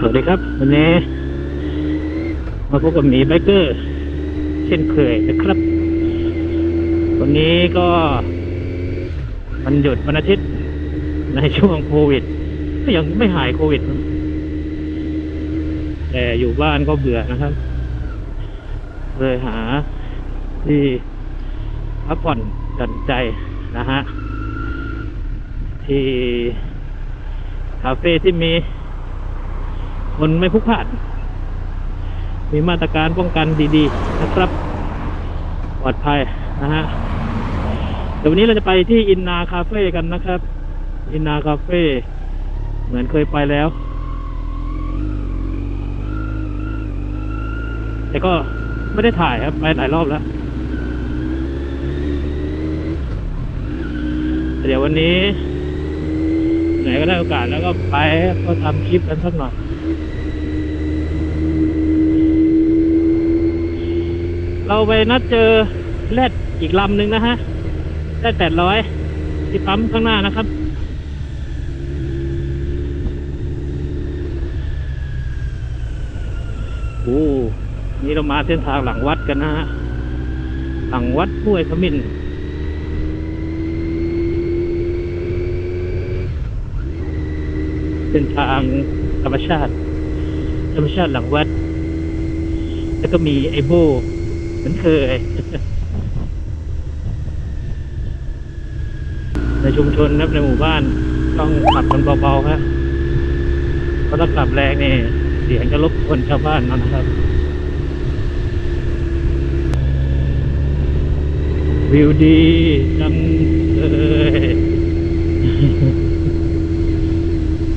สวัสดีครับ วันนี้ มาพบกับหมีไบเกอร์ เช่นเคยนะครับ วันนี้ก็วันหยุดวันอาทิตย์ ในช่วงโควิด ก็ยังไม่หายโควิด แต่อยู่บ้านก็เบื่อนะครับ เลยหาที่พักผ่อนหย่อนใจนะฮะ ที่คาเฟ่ที่มี คนไม่พุกพลานมีมาตรการป้องกันดีๆ นะครับปลอดภัยนะฮะเดี๋ยววันนี้เราจะไปที่อินนาคาเฟ่กันนะครับ อินนาคาเฟ่เหมือนเคยไปแล้ว แต่ก็ไม่ได้ถ่ายครับ ไปหลายรอบแล้ว เดี๋ยววันนี้ ไหนก็ได้โอกาสแล้วก็ไปก็ทำคลิปกันสักหน่อย เราไปนัดเจอแรดอีกลำหนึ่งนะฮะแรดแปดร้อยที่ปั๊มข้างหน้านะครับโอ้นี่เรามาเส้นทางหลังวัดกันนะฮะหลังวัดห้วยขมิ้นเส้นทางธรรมชาติ ธรรมชาติหลังวัด แล้วก็มีไอโบ มือนเคย ในชุมชนครับในหมู่บ้าน ต้องขับกันเบาๆครับเพราะถ้าขับแรงนี่เสียงจะรบกวนชาวบ้านนะครับ วิวดีจังเลย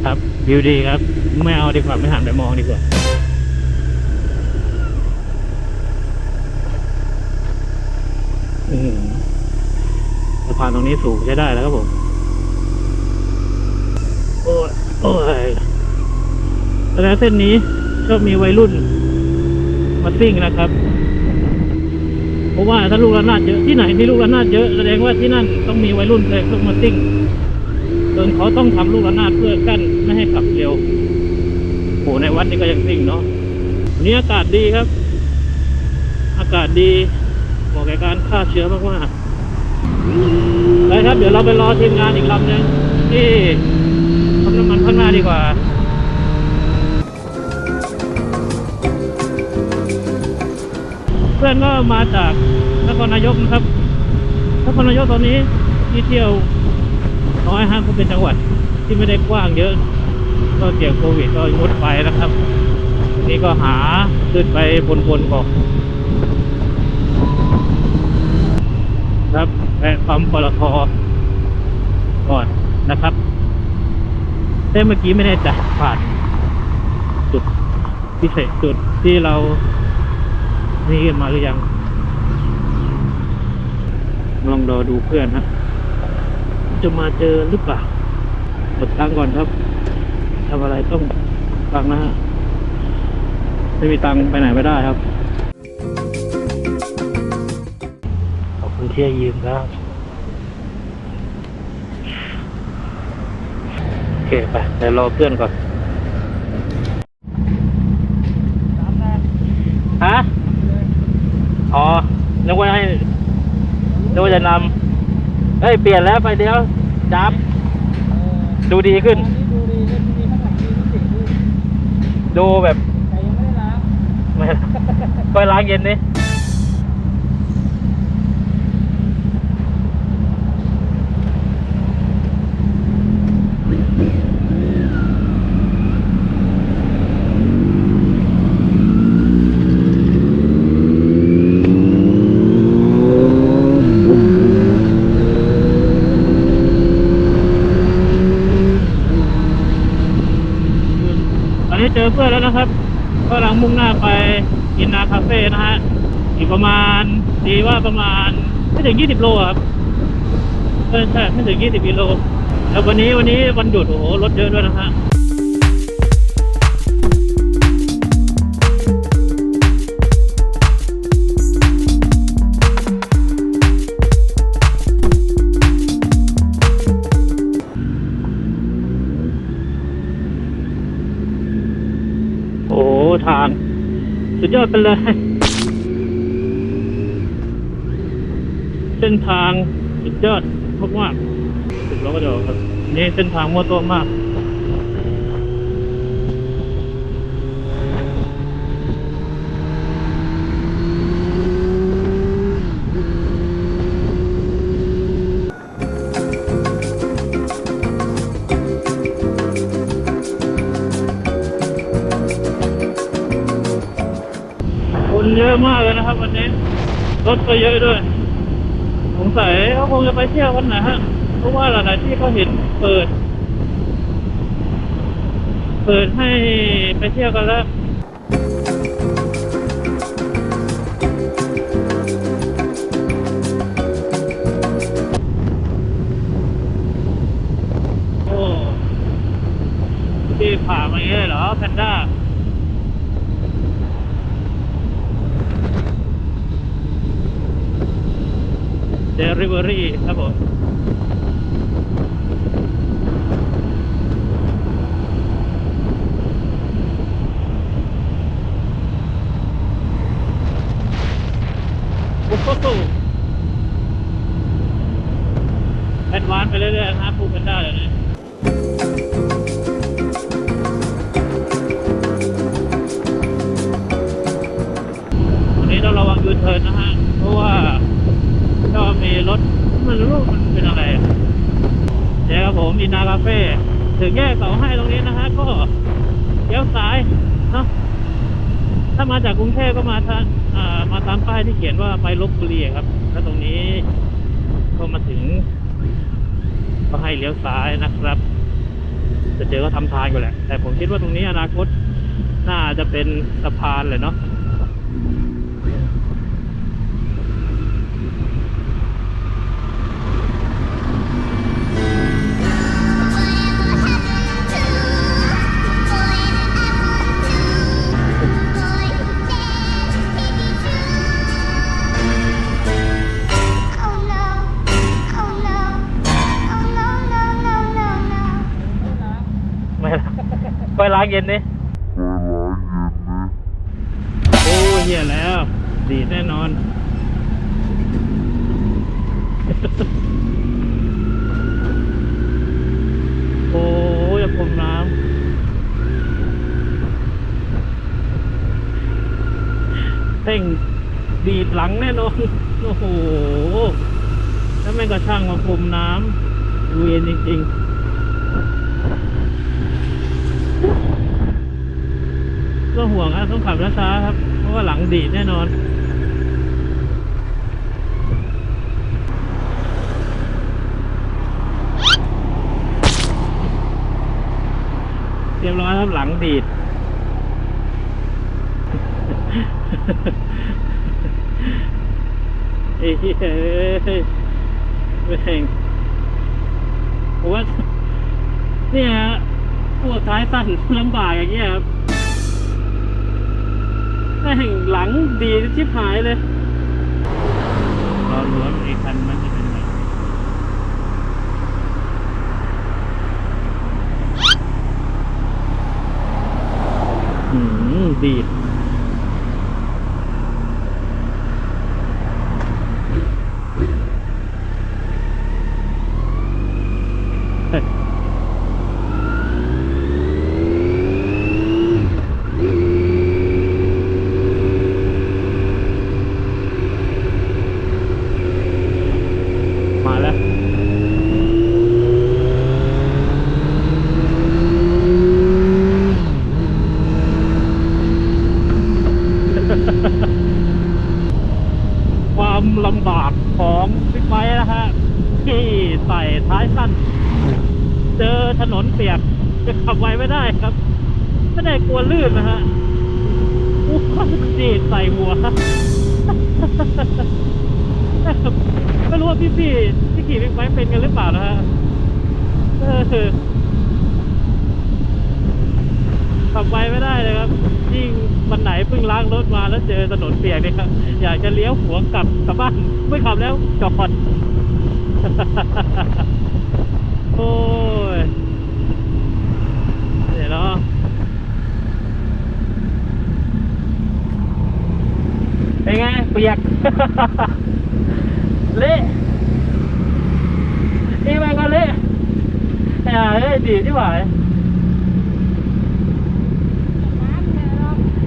ครับวิวดีครับ ไม่เอาดีกว่าไม่หันไปมองดีกว่า อืม สะพานตรงนี้สูงใช้ได้แล้วครับผม โอ้ยโอ้ยแล้วเส้นนี้ชอบมีวัยรุ่น มาซิ่งนะครับ เพราะว่าถ้าลูกระนาดเยอะที่ไหนมีลูกระนาดเยอะแสดงว่าที่นั่นต้องมีวัยรุ่นเลยต้องมาซิ่งจนเขาต้องทำลูกระนาดเพื่อกั้นไม่ให้ขับเร็วโหในวัดนี่ก็ยังซิ่งเนาะวันนี้อากาศดีครับ อากาศดี เหมาะแก่การฆ่าเชื้อมากๆไปครับ เดี๋ยวเราไปรอทีมงานอีกลำหนึงที่ทำน้ำมันข้างหน้าดีกว่าเพื่อนก็มาจากนครนายกนะครับนครนายกตอนนี้ที่เที่ยวน้อยฮะเพราะเป็นจังหวัดที่ไม่ได้กว้างเยอะ ก็เกี่ยวโควิดก็งดไปนะครับ นี่ก็หาขึ้นไปบนๆก่อน ครับแวะปั๊มปตทก่อนนะครับแต่เมื่อกี้ไม่แน่ใจผ่านจุดพิเศษจุดที่เรานี่กันมาหรือยังลองรอดูเพื่อนฮะจะมาเจอหรือเปล่าหมดตังก่อนครับทำอะไรต้องตังนะฮะไม่มีตังไปไหนไม่ได้ครับ ที่ให้ยืมครับโอเคไปเดี๋ยวรอเพื่อนก่อนฮะอ๋อนึกว่าให้นึกว่าจะนำเฮ้ย เปลี่ยนแล้วไฟเดียวจับ ดูดีขึ้น ดูแบบ ไม่ก็ล้างเย็นนี่ตอนนี้เจอเพื่อนแล้วนะครับ ก็กำลัง มุ่งหน้าไปอินนาคาเฟ่นะฮะอีกประมาณดีว่าประมาณไม่ถึงยี่สิบโลครับใช่ไม่ถึงยี่สิบกิโลแล้ววันนี้วันนี้วันหยุดโอ้โหรถเยอะด้วยนะฮะ สุดยอดไปเลย เส้นทางสุดยอดมากๆสุดแล้วก็เดี๋ยวครับ นี่เส้นทางมั่วตัวมาก เยอะมากเลยนะครับ วันนี้ รถก็เยอะด้วย สงสัยเขาคงจะไปเที่ยววันไหนฮะเพราะว่าหลายๆที่เขาเห็นเปิด เปิดให้ไปเที่ยวกันแล้ว เดลิ มันรู้มันเป็นอะไรเดี๋ยวครับผมอินาคาเฟ่ถึงแยกเสาให้ตรงนี้นะฮะก็เลี้ยวซ้ายเนาะถ้ามาจากกรุงเทพก็มาทางอ่ามาตามป้ายที่เขียนว่าไปลบบุรีครับแล้วตรงนี้ก็มาถึง ก็ให้เลี้ยวซ้ายนะครับจะเจอก็ทำทางอยู่แหละ แต่ผมคิดว่าตรงนี้อนาคตน่าจะเป็นสะพานเลยเนาะ ไปล้างเย็นนี่โอ้เหี้ยแล้ว ดีดแน่นอน โอ้ยอย่าพรมน้ำเพ่งดีดหลังแน่นอน โอ้โห แล้วแม่งก็ช่างมาพรมน้ำเวียนจริง ๆ ก็ห่วงนะต้องขับช้าๆครับ เพราะว่าหลังดีดแน่นอน เรียบร้อยครับหลังดีดเอ้ยแม่งผมว่าเนี่ยฮะพวกท้ายสั้นลำบากอย่างเงี้ยครับ แม่งหลังดีชิบหายเลยรอดูว่าไอ้คันมันจะเป็นไงอืมดีด เป็นกันหรือเปล่านะฮะขับไปไม่ได้เลยครับ ยิ่งวันไหนเพิ่งล้างรถมาแล้วเจอถนนเปียกเนี่ยครับอยากจะเลี้ยวหัวกลับกลับบ้านไม่ขับแล้วจอดโอ้ยเดี๋ยวเนาะเป็นไงเปียก เละ นี่มันก็เละไอ้ห่าเอ้ยดีที่หวาย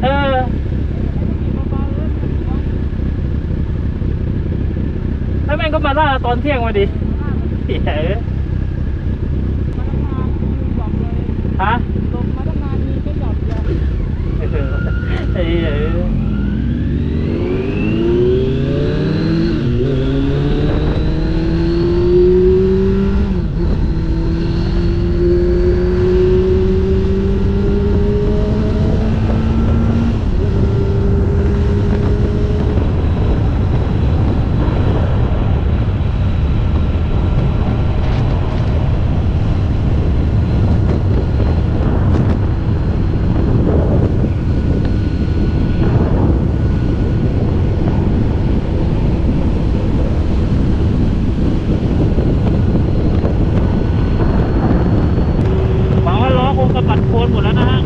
เออแล้วแม่งก็มาล่าตอนเที่ยงมาดิเหี้ยเอ้ยฮะเออไอ้เหี้ยเอ้ยหวังว่าล้อคงกระปัดโคนหมดแล้วนะฮะ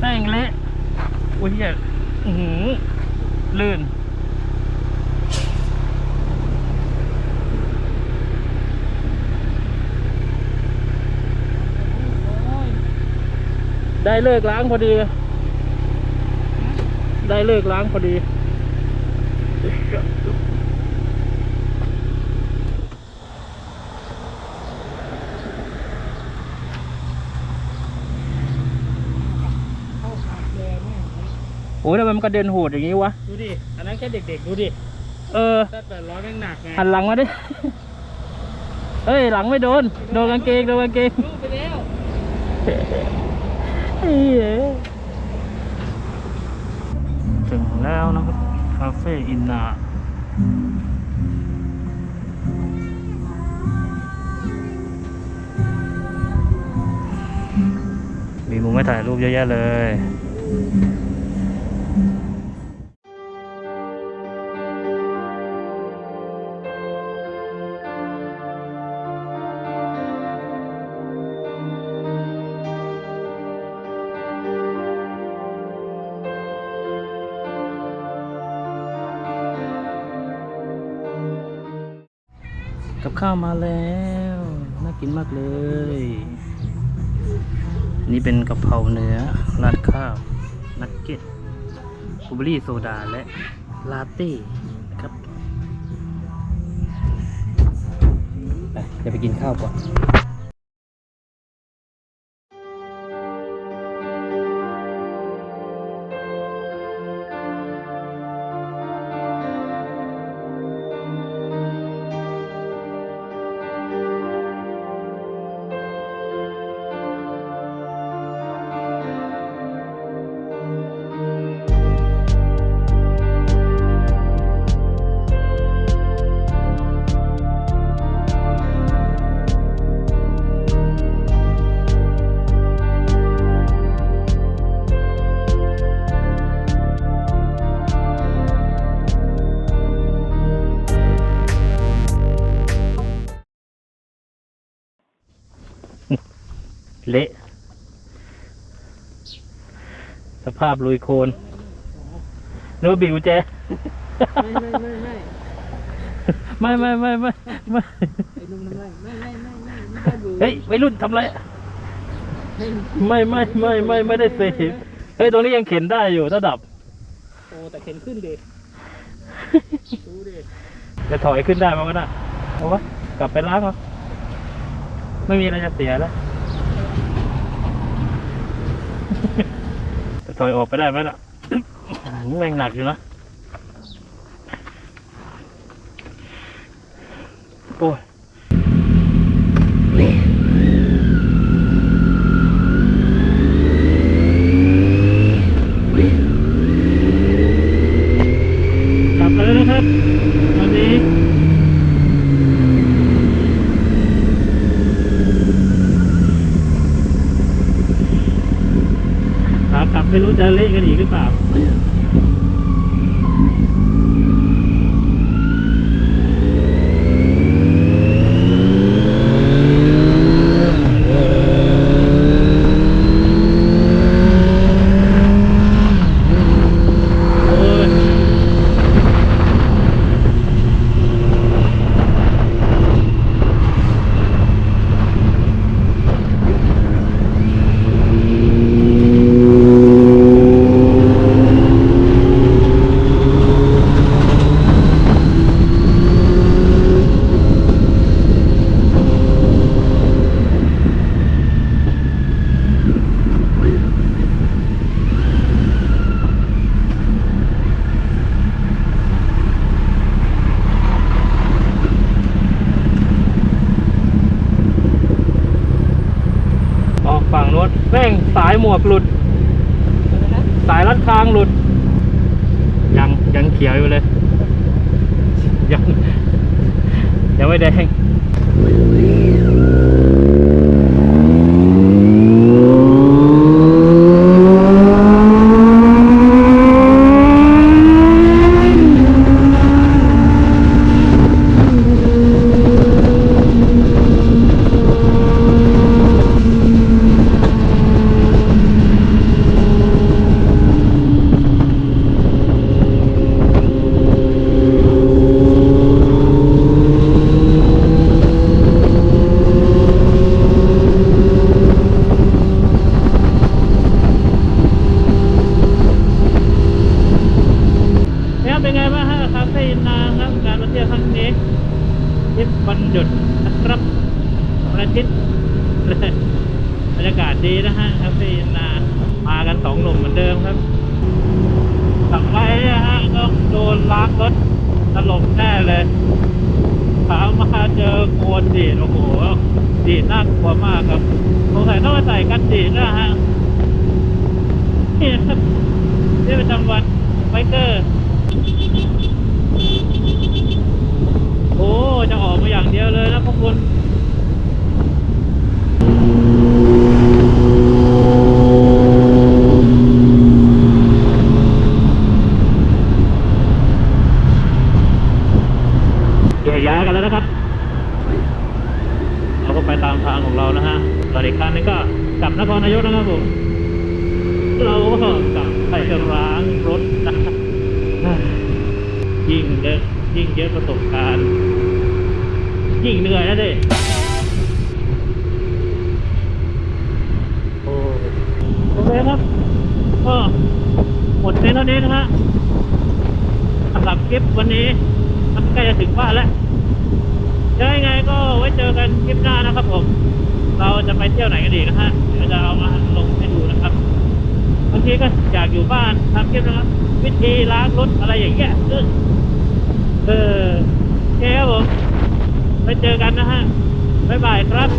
แป้งเละอุ้ยเหี้ยอื้อหือลื่น ได้เลิกล้างพอดี ได้เลิกล้างพอดี โอ้ยทำไมมันกระเด็นโหดอย่างนี้วะ ดูดิ อันนั้นแค่เด็กๆ ดูดิเออถ้าแต่ร้อยแม่งหนักไงหันหลังมาดิเฮ้ย หลังไม่โดน โดนกางเกง โดนกางเกงลูกไปแล้วเฮ้ยถึงแล้วนะครับ คาเฟ่อินนามีมุมให้ถ่ายรูปเยอะแยะเลย ข้าวมาแล้วน่ากินมากเลย นี่เป็นกะเพราเนื้อราดข้าวนักเก็ตบลูเบอรี่โซดาและลาเต้ครับไปเดี๋ยวไปกินข้าวก่อน เละ สภาพลุยโคลนนึกว่าบิวแจ ไม่ไม่ไม่ไม่ไม่ไม่ไม่ไม่ไม่ไอ้นุ่มทำไรไม่ไม่ไม่ไม่ไม่ได้ดูเฮ้ยวัยรุ่นทำไรไม่ไม่ไม่ไม่ไม่ไม่ได้เซฟเฮ้ยตรงนี้ยังเข็นได้อยู่ถ้าดับ โอ้แต่เข็นขึ้นดิดูดิจะถอยขึ้นได้มันก็ได้เอาวะกลับไปล้างเอาไม่มีอะไรจะเสียแล้ว จะถอยออกไปได้ไหมล่ะแม่งหนักอยู่นะ โอ้ย กลับมาแล้วนะครับตอนนี้ ขากลับไม่รู้จะเละกันอีกหรือเปล่า โอ้ย ออกฝั่งโน้นแม่งสายหมวกหลุด สายรัดคางหลุด ยังยังเขียวอยู่เลย ยัง ยังไม่แดงเนี่ยเป็นไงบ้างฮะคาเฟ่นาครับการมาเที่ยวครั้งนี้ท ริปวันหยุดนะครับวันอาทิตย์บรรยากาศดีนะฮะคาเฟ่นามากันสองหนุ่มเหมือนเดิมครับกลับไปนะฮะต้องโดนล้างรถตลบแน่เลยขามาเจอโคนดีดโอ้โหดีดน่ากลัวมากครับสงสัยต้องใส่กันดีดนะฮะนี่ครับนี่เประจำวันไบเกอร์ โอ้ จะออกมาอย่างเดียวเลยนะพวกคุณ แยกย้ายกันแล้วนะครับ เราก็ไปตามทางของเรานะฮะตอนอีกคันนึงก็กลับนครนายกนะครับผม เราก็กลับไปร้างรถนะ ยิ่งเยอะยิ่งเยอะประสบการณ์ ยิ่งเหนื่อยนะเด้โอ้โอเคครับ ก็หมดเพียงเท่านี้นะฮะสำหรับคลิปวันนี้ มันใกล้จะถึงบ้านแล้วยังไงก็ไว้เจอกันคลิปหน้านะครับผม เราจะไปเที่ยวไหนกันดีนะฮะ เดี๋ยวจะเอามาลงให้ดูนะครับบางทีก็อยากอยู่บ้านทำคลิปนะครับ วิธีล้างรถอะไรอย่างเงี้ยเออเออโอเคครับผม ไปเจอกันนะฮะบ๊ายบายครับ